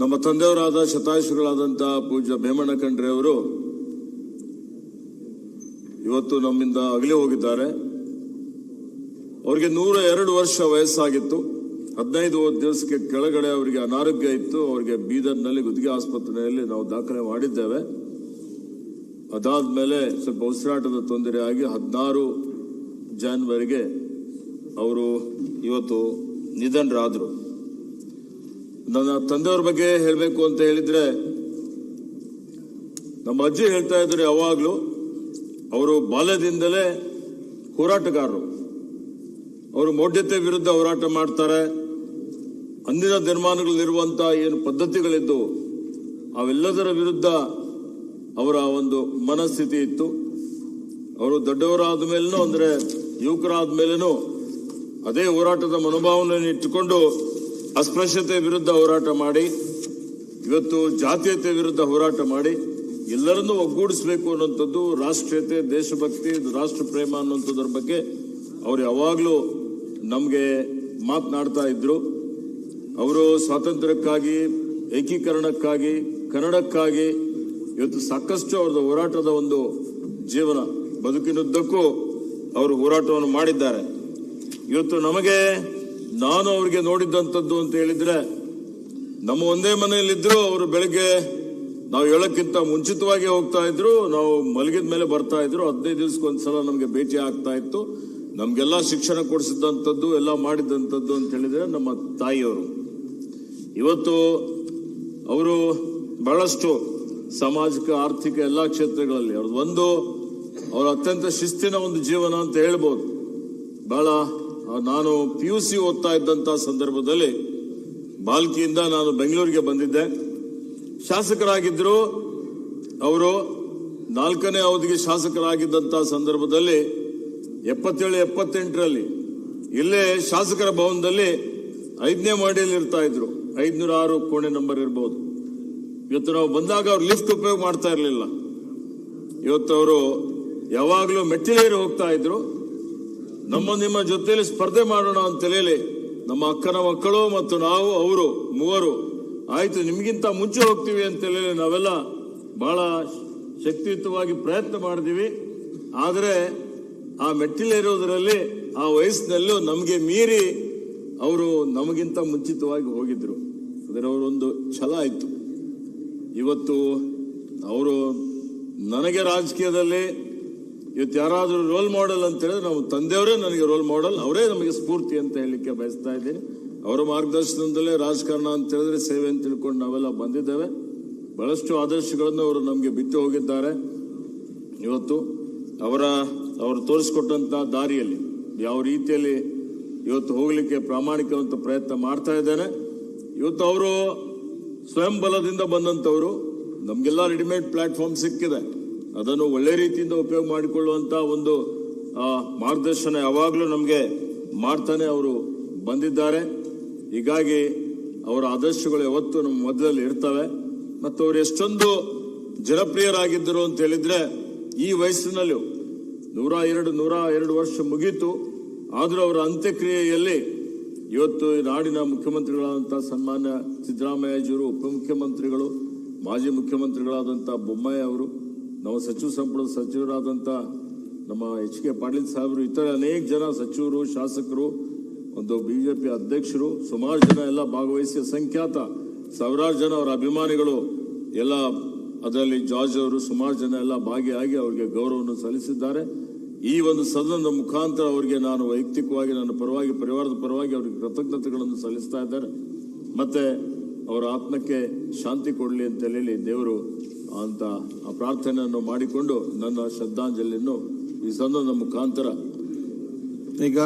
ನಮ್ಮ ತಂದೆಯವರಾದ ಶತಾಯುಷಿಗಳಾದಂತಹ ಪೂಜ್ಯ ಭೀಮಣ್ಣ ಖಂಡ್ರೆ ಅವರು ಇವತ್ತು ನಮ್ಮಿಂದ ಅಗಲಿ ಹೋಗಿದ್ದಾರೆ. ಅವರಿಗೆ ನೂರ ಎರಡು ವರ್ಷ ವಯಸ್ಸಾಗಿತ್ತು. ಹದಿನೈದು ದಿವಸಕ್ಕೆ ಕೆಳಗಡೆ ಅವರಿಗೆ ಅನಾರೋಗ್ಯ ಇತ್ತು. ಅವರಿಗೆ ಬೀದರ್ನಲ್ಲಿ ಗುತ್ತಿಗೆ ಆಸ್ಪತ್ರೆಯಲ್ಲಿ ನಾವು ದಾಖಲೆ ಮಾಡಿದ್ದೇವೆ. ಅದಾದ ಮೇಲೆ ಸ್ವಲ್ಪ ಉಸಿರಾಟದ ತೊಂದರೆ ಆಗಿ ಹದಿನಾರು ಜಾನ್ವರಿಗೆ ಅವರು ಇವತ್ತು ನಿಧನರಾದರು. ನನ್ನ ತಂದೆಯವ್ರ ಬಗ್ಗೆ ಹೇಳಬೇಕು ಅಂತ ಹೇಳಿದ್ರೆ, ನಮ್ಮ ಅಜ್ಜಿ ಹೇಳ್ತಾ ಇದ್ರು ಯಾವಾಗಲೂ, ಅವರು ಬಾಲ್ಯದಿಂದಲೇ ಹೋರಾಟಗಾರರು. ಅವರು ಮೌಢ್ಯತೆ ವಿರುದ್ಧ ಹೋರಾಟ ಮಾಡ್ತಾರೆ. ಅಂದಿನ ನಿರ್ಮಾಣಗಳಲ್ಲಿರುವಂಥ ಏನು ಪದ್ಧತಿಗಳಿದ್ದು, ಅವೆಲ್ಲದರ ವಿರುದ್ಧ ಅವರ ಒಂದು ಮನಸ್ಥಿತಿ ಇತ್ತು. ಅವರು ದೊಡ್ಡವರಾದ ಮೇಲೂ ಅಂದ್ರೆ ಯುವಕರಾದ ಮೇಲೂ ಅದೇ ಹೋರಾಟದ ಮನೋಭಾವನೆಯನ್ನು ಇಟ್ಟುಕೊಂಡು ಅಸ್ಪೃಶ್ಯತೆ ವಿರುದ್ಧ ಹೋರಾಟ ಮಾಡಿ, ಇವತ್ತು ಜಾತೀಯತೆ ವಿರುದ್ಧ ಹೋರಾಟ ಮಾಡಿ, ಎಲ್ಲರನ್ನೂ ಒಗ್ಗೂಡಿಸಬೇಕು ಅನ್ನುವಂಥದ್ದು ರಾಷ್ಟ್ರೀಯತೆ, ದೇಶಭಕ್ತಿ ರಾಷ್ಟ್ರ ಪ್ರೇಮ ಅನ್ನುವಂಥದ್ರ ಬಗ್ಗೆ ಅವರು ಯಾವಾಗಲೂ ನಮಗೆ ಮಾತನಾಡ್ತಾ ಇದ್ರು. ಅವರು ಸ್ವಾತಂತ್ರ್ಯಕ್ಕಾಗಿ, ಏಕೀಕರಣಕ್ಕಾಗಿ, ಕನ್ನಡಕ್ಕಾಗಿ ಇವತ್ತು ಸಾಕಷ್ಟು ಅವ್ರದ್ದು ಹೋರಾಟದ ಒಂದು ಜೀವನ. ಬದುಕಿನುದ್ದಕ್ಕೂ ಅವರು ಹೋರಾಟವನ್ನು ಮಾಡಿದ್ದಾರೆ. ಇವತ್ತು ನಮಗೆ ನಾನು ಅವರಿಗೆ ನೋಡಿದ್ದಂಥದ್ದು ಅಂತ ಹೇಳಿದ್ರೆ, ನಮ್ಮ ಒಂದೇ ಮನೆಯಲ್ಲಿದ್ದರು ಅವರು ಬೆಳಗ್ಗೆ ನಾವು ಹೇಳಕ್ಕಿಂತ ಮುಂಚಿತವಾಗಿ ಹೋಗ್ತಾ ಇದ್ರು, ನಾವು ಮಲಗಿದ ಮೇಲೆ ಬರ್ತಾ ಇದ್ರು. ಹದಿನೈದು ದಿವಸಕ್ಕೊಂದ್ಸಲ ನಮಗೆ ಭೇಟಿ ಆಗ್ತಾ ಇತ್ತು. ನಮಗೆಲ್ಲ ಶಿಕ್ಷಣ ಕೊಡಿಸಿದಂಥದ್ದು, ಎಲ್ಲ ಮಾಡಿದಂಥದ್ದು ಅಂತ ಹೇಳಿದ್ರೆ ನಮ್ಮ ತಾಯಿಯವರು. ಇವತ್ತು ಅವರು ಬಹಳಷ್ಟು ಸಾಮಾಜಿಕ, ಆರ್ಥಿಕ ಎಲ್ಲ ಕ್ಷೇತ್ರಗಳಲ್ಲಿ, ಅವ್ರದ್ದು ಒಂದು, ಅವರ ಅತ್ಯಂತ ಶಿಸ್ತಿನ ಒಂದು ಜೀವನ ಅಂತ ಹೇಳ್ಬೋದು. ಬಹಳ ನಾನು ಪಿ ಯು ಸಿ ಓದ್ತಾ ಇದ್ದಂತ ಸಂದರ್ಭದಲ್ಲಿ ಬಾಲ್ಕಿಯಿಂದ ನಾನು ಬೆಂಗಳೂರಿಗೆ ಬಂದಿದ್ದೆ. ಶಾಸಕರಾಗಿದ್ದರು ಅವರು ನಾಲ್ಕನೇ ಅವಧಿಗೆ ಶಾಸಕರಾಗಿದ್ದಂತ ಸಂದರ್ಭದಲ್ಲಿ ಎಪ್ಪತ್ತೇಳು, ಎಪ್ಪತ್ತೆಂಟರಲ್ಲಿ ಇಲ್ಲೇ ಶಾಸಕರ ಭವನದಲ್ಲಿ ಐದನೇ ಮಾಡಿಯಲ್ಲಿ ಇರ್ತಾ ಇದ್ರು. ಐದ್ನೂರ ಆರು ಕೋಣೆ ನಂಬರ್ ಇರ್ಬೋದು. ಇವತ್ತು ನಾವು ಬಂದಾಗ ಅವ್ರು ಲಿಫ್ಟ್ ಉಪಯೋಗ ಮಾಡ್ತಾ ಇರಲಿಲ್ಲ. ಇವತ್ತು ಅವರು ಯಾವಾಗಲೂ ಮೆಟ್ಟಿಲೇರಿ ಹೋಗ್ತಾ ಇದ್ರು. ನಮ್ಮ ನಿಮ್ಮ ಜೊತೆಯಲ್ಲಿ ಸ್ಪರ್ಧೆ ಮಾಡೋಣ ಅಂತ ಹೇಳಿ ನಮ್ಮ ಅಕ್ಕನ ಮಕ್ಕಳು ಮತ್ತು ನಾವು, ಅವರು, ಮೂವರು. ಆಯ್ತು, ನಿಮಗಿಂತ ಮುಂಚೆ ಹೋಗ್ತೀವಿ ಅಂತ ಹೇಳಿ ನಾವೆಲ್ಲ ಬಹಳ ಶಕ್ತಿಯುತವಾಗಿ ಪ್ರಯತ್ನ ಮಾಡಿದೀವಿ ಆದರೆ ಆ ಮೆಟ್ಟಿಲೇರೋದ್ರಲ್ಲಿ ಆ ವಯಸ್ಸಿನಲ್ಲೂ ನಮಗೆ ಮೀರಿ ಅವರು ನಮಗಿಂತ ಮುಂಚಿತವಾಗಿ ಹೋಗಿದ್ರು. ಅದರ ಅವರೊಂದು ಛಲ ಇತ್ತು ಇವತ್ತು ಅವರು ನನಗೆ ರಾಜಕೀಯದಲ್ಲಿ ಇವತ್ತು ಯಾರಾದರೂ ರೋಲ್ ಮಾಡೆಲ್ ಅಂತ ಹೇಳಿದ್ರೆ ನಮ್ಮ ತಂದೆಯವರೇ ನನಗೆ ರೋಲ್ ಮಾಡೆಲ್ ಅವರೇ ನಮಗೆ ಸ್ಫೂರ್ತಿ ಅಂತ ಹೇಳಲಿಕ್ಕೆ ಬಯಸ್ತಾ ಇದ್ದೀನಿ. ಅವರ ಮಾರ್ಗದರ್ಶನದಲ್ಲೇ ರಾಜಕಾರಣ ಅಂತ ಹೇಳಿದ್ರೆ ಸೇವೆ ಅಂತ ತಿಳ್ಕೊಂಡು ನಾವೆಲ್ಲ ಬಂದಿದ್ದೇವೆ. ಬಹಳಷ್ಟು ಆದರ್ಶಗಳನ್ನು ಅವರು ನಮಗೆ ಬಿತ್ತು ಹೋಗಿದ್ದಾರೆ. ಇವತ್ತು ಅವರ, ಅವರು ತೋರಿಸ್ಕೊಟ್ಟಂಥ ದಾರಿಯಲ್ಲಿ ಯಾವ ರೀತಿಯಲ್ಲಿ ಇವತ್ತು ಹೋಗಲಿಕ್ಕೆ ಪ್ರಾಮಾಣಿಕವಂತ ಪ್ರಯತ್ನ ಮಾಡ್ತಾ ಇದ್ದೇನೆ. ಇವತ್ತು ಅವರು ಸ್ವಯಂ ಬಲದಿಂದ ಬಂದಂತವರು ನಮಗೆಲ್ಲ ರೆಡಿಮೇಡ್ ಪ್ಲಾಟ್ಫಾರ್ಮ್ ಸಿಕ್ಕಿದೆ. ಅದನ್ನು ಒಳ್ಳೆ ರೀತಿಯಿಂದ ಉಪಯೋಗ ಮಾಡಿಕೊಳ್ಳುವಂತ ಒಂದು ಮಾರ್ಗದರ್ಶನ ಯಾವಾಗಲೂ ನಮಗೆ ಮಾಡ್ತಾನೆ ಅವರು ಬಂದಿದ್ದಾರೆ. ಹೀಗಾಗಿ ಅವರ ಆದರ್ಶಗಳು ಯಾವತ್ತೂ ನಮ್ಮ ಮಧ್ಯದಲ್ಲಿ ಇರ್ತವೆ. ಮತ್ತು ಅವರು ಎಷ್ಟೊಂದು ಜನಪ್ರಿಯರಾಗಿದ್ದರು ಅಂತ ಹೇಳಿದ್ರೆ, ಈ ವಯಸ್ಸಿನಲ್ಲಿ ನೂರ ಎರಡು ನೂರ ಎರಡು ವರ್ಷ ಮುಗೀತು. ಆದರೂ ಅವರ ಅಂತ್ಯಕ್ರಿಯೆಯಲ್ಲಿ ಇವತ್ತು ನಾಡಿನ ಮುಖ್ಯಮಂತ್ರಿಗಳಾದಂಥ ಸನ್ಮಾನ್ಯ ಸಿದ್ದರಾಮಯ್ಯಜಿಯವರು ಉಪಮುಖ್ಯಮಂತ್ರಿಗಳು, ಮಾಜಿ ಮುಖ್ಯಮಂತ್ರಿಗಳಾದಂಥ ಬೊಮ್ಮಾಯಿ ಅವರು ನಮ್ಮ ಸಚಿವ ಸಂಪುಟದ ಸಚಿವರಾದಂಥ ನಮ್ಮ ಎಚ್ ಕೆ ಪಾಟೀಲ್ ಸಾಹೇಬರು ಇತರೆ ಅನೇಕ ಜನ ಸಚಿವರು, ಶಾಸಕರು, ಒಂದು ಬಿಜೆಪಿ ಅಧ್ಯಕ್ಷರು, ಸುಮಾರು ಜನ ಎಲ್ಲ ಭಾಗವಹಿಸಿ ಸಂಖ್ಯಾತ ಸಾವಿರಾರು ಜನ ಅವರ ಅಭಿಮಾನಿಗಳು ಎಲ್ಲ ಅದರಲ್ಲಿ ಜಾರ್ಜ್ ಅವರು ಸುಮಾರು ಜನ ಎಲ್ಲ ಭಾಗಿಯಾಗಿ ಅವರಿಗೆ ಗೌರವವನ್ನು ಸಲ್ಲಿಸಿದ್ದಾರೆ. ಈ ಒಂದು ಸದನದ ಮುಖಾಂತರ ಅವರಿಗೆ ನಾನು ವೈಯಕ್ತಿಕವಾಗಿ ನನ್ನ ಪರವಾಗಿ, ಪರಿವಾರದ ಪರವಾಗಿ ಅವರಿಗೆ ಕೃತಜ್ಞತೆಗಳನ್ನು ಸಲ್ಲಿಸ್ತಾ ಇದ್ದಾರೆ. ಮತ್ತೆ ಅವರ ಆತ್ಮಕ್ಕೆ ಶಾಂತಿ ಕೊಡಲಿ ಅಂತ ಹೇಳಿ ದೇವರು ಅಂತ ಆ ಪ್ರಾರ್ಥನೆಯನ್ನು ಮಾಡಿಕೊಂಡು ನನ್ನ ಶ್ರದ್ಧಾಂಜಲಿಯನ್ನು ಈ ಸಂದರ್ಭದ ಮುಖಾಂತರ ಈಗ